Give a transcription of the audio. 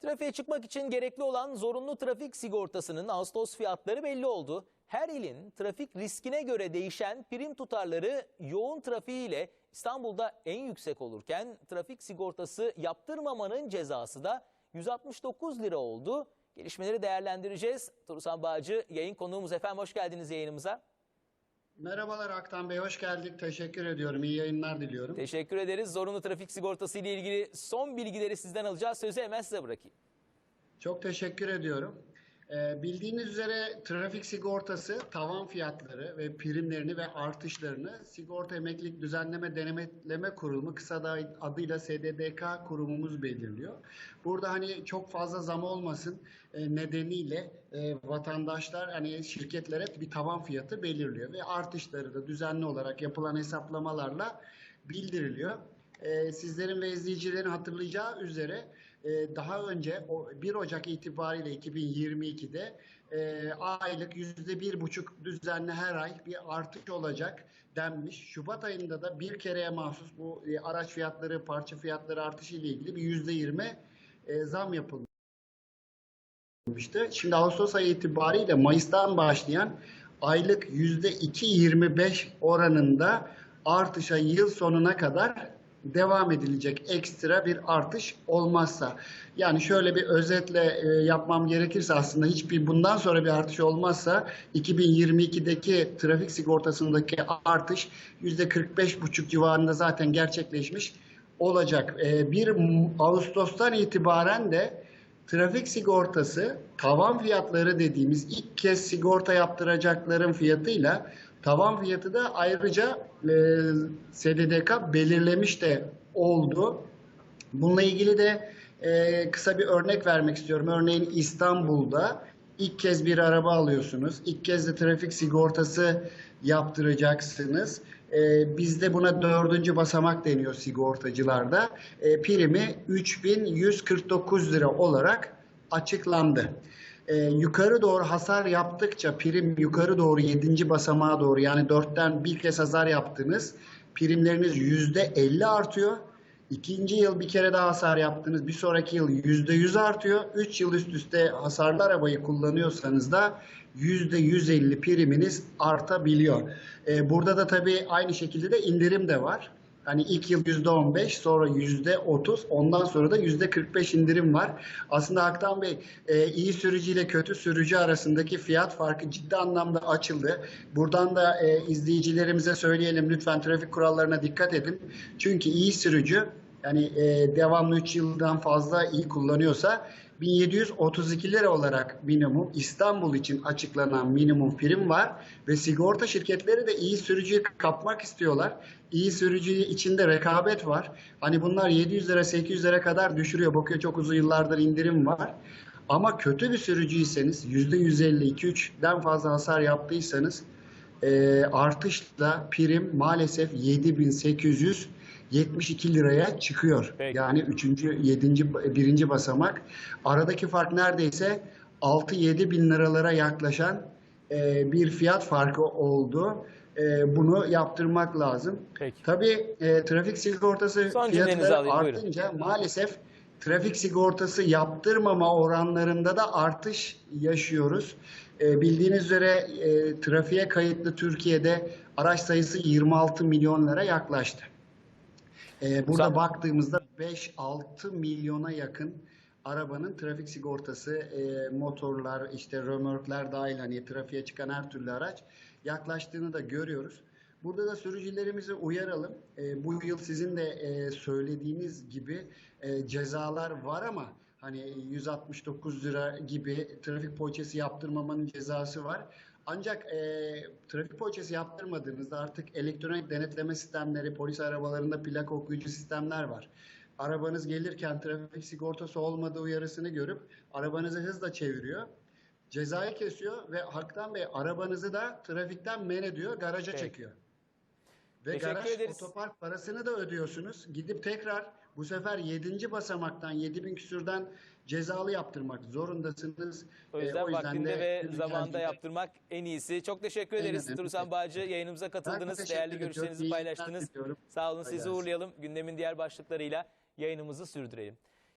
Trafiğe çıkmak için gerekli olan zorunlu trafik sigortasının Ağustos fiyatları belli oldu. Her ilin trafik riskine göre değişen prim tutarları yoğun trafiğiyle İstanbul'da en yüksek olurken trafik sigortası yaptırmamanın cezası da 169 lira oldu. Gelişmeleri değerlendireceğiz. Turusan Bağcı yayın konuğumuz efendim hoş geldiniz yayınımıza. Merhabalar Aktan Bey, hoş geldik. Teşekkür ediyorum. İyi yayınlar diliyorum. Teşekkür ederiz. Zorunlu trafik sigortası ile ilgili son bilgileri sizden alacağız. Sözü hemen size bırakayım. Çok teşekkür ediyorum. Ee, bildiğiniz üzere trafik sigortası tavan fiyatları ve primlerini ve artışlarını Sigorta Emeklilik Düzenleme Denetleme Kurumu kısa da adıyla SDDK kurumumuz belirliyor. Burada hani çok fazla zam olmasın e, nedeniyle e, vatandaşlar hani şirketlere bir tavan fiyatı belirliyor ve artışları da düzenli olarak yapılan hesaplamalarla bildiriliyor. Ee, sizlerin ve izleyicilerin hatırlayacağı üzere e, daha önce o 1 Ocak itibariyle 2022'de e, aylık yüzde bir buçuk düzenli her ay bir artış olacak denmiş. Şubat ayında da bir kereye mahsus bu e, araç fiyatları, parça fiyatları artışı ile ilgili bir yüzde yirmi e, zam yapılmış yapılmıştı. Şimdi Ağustos ayı itibariyle Mayıs'tan başlayan aylık %2.25 oranında artışa yıl sonuna kadar devam edilecek ekstra bir artış olmazsa. Yani şöyle bir özetle e, yapmam gerekirse aslında hiçbir bundan sonra bir artış olmazsa 2022'deki trafik sigortasındaki artış %45,5 civarında zaten gerçekleşmiş olacak. E, 1 Ağustos'tan itibaren de Trafik sigortası tavan fiyatları dediğimiz ilk kez sigorta yaptıracakların fiyatıyla tavan fiyatı da ayrıca e, SDDK belirlemiş de oldu. Bununla ilgili de e, kısa bir örnek vermek istiyorum. Örneğin İstanbul'da ilk kez bir araba alıyorsunuz. İlk kez de trafik sigortası yaptıracaksınız. E, bizde buna dördüncü basamak deniyor sigortacılarda. E, primi 3149 lira olarak açıklandı. E, yukarı doğru hasar yaptıkça prim yukarı doğru 7. basamağa doğru yani 4'ten bir kez hasar yaptınız. Primleriniz %50 artıyor. İkinci yıl bir kere daha hasar yaptınız. Bir sonraki yıl %100 artıyor. 3 yıl üst üste hasarlı arabayı kullanıyorsanız da %150 priminiz artabiliyor. Ee, burada da tabii aynı şekilde de indirim de var. Hani ilk yıl %15 sonra %30 ondan sonra da %45 indirim var. Aslında Haktan Bey e, iyi sürücü ile kötü sürücü arasındaki fiyat farkı ciddi anlamda açıldı. Buradan da e, izleyicilerimize söyleyelim lütfen trafik kurallarına dikkat edin. Çünkü iyi sürücü yani e, devamlı 3 yıldan fazla iyi kullanıyorsa 1732 lira olarak minimum İstanbul için açıklanan minimum prim var ve sigorta şirketleri de iyi sürücüyü kapmak istiyorlar. İyi sürücü içinde rekabet var. Hani bunlar 700 lira 800 lira kadar düşürüyor. Bakıyor çok uzun yıllardır indirim var. Ama kötü bir sürücüyseniz %150 2-3'den fazla hasar yaptıysanız e, artışla prim maalesef 7800 72 liraya çıkıyor. Peki. Yani 3. 7. 1. basamak. Aradaki fark neredeyse 6-7 bin liralara yaklaşan e, bir fiyat farkı oldu. E, bunu yaptırmak lazım. Peki. Tabii e, trafik sigortası Son fiyatları alayım, buyurun. artınca maalesef trafik sigortası yaptırmama oranlarında da artış yaşıyoruz. E, bildiğiniz üzere e, trafiğe kayıtlı Türkiye'de araç sayısı 26 milyonlara yaklaştı. Ee, burada Güzel. baktığımızda 5-6 milyona yakın arabanın trafik sigortası, e, motorlar, işte römorklar dahil hani trafiğe çıkan her türlü araç yaklaştığını da görüyoruz. Burada da sürücülerimizi uyaralım. E, bu yıl sizin de e, söylediğiniz gibi e, cezalar var ama hani 169 lira gibi trafik poğaçası yaptırmamanın cezası var. Ancak e, trafik poğaçası yaptırmadığınızda artık elektronik denetleme sistemleri, polis arabalarında plaka okuyucu sistemler var. Arabanız gelirken trafik sigortası olmadığı uyarısını görüp arabanızı hızla çeviriyor. Cezayı kesiyor ve Haktan Bey arabanızı da trafikten men ediyor, garaja Peki. çekiyor. Ve Teşekkür garaj ederiz. otopark parasını da ödüyorsunuz. Gidip tekrar bu sefer 7. basamaktan 7000 küsürden cezalı yaptırmak zorundasınız. O Ee, yüzden vaktinde de ve halinde- yaptırmak en iyisi. Çok teşekkür ederiz. Turusan Bağcı yayınımıza katıldınız. Değerli ediyorum. görüşlerinizi İyi paylaştınız. Sağ olun Kolay sizi uğurlayalım. Gündemin diğer başlıklarıyla yayınımızı sürdürelim.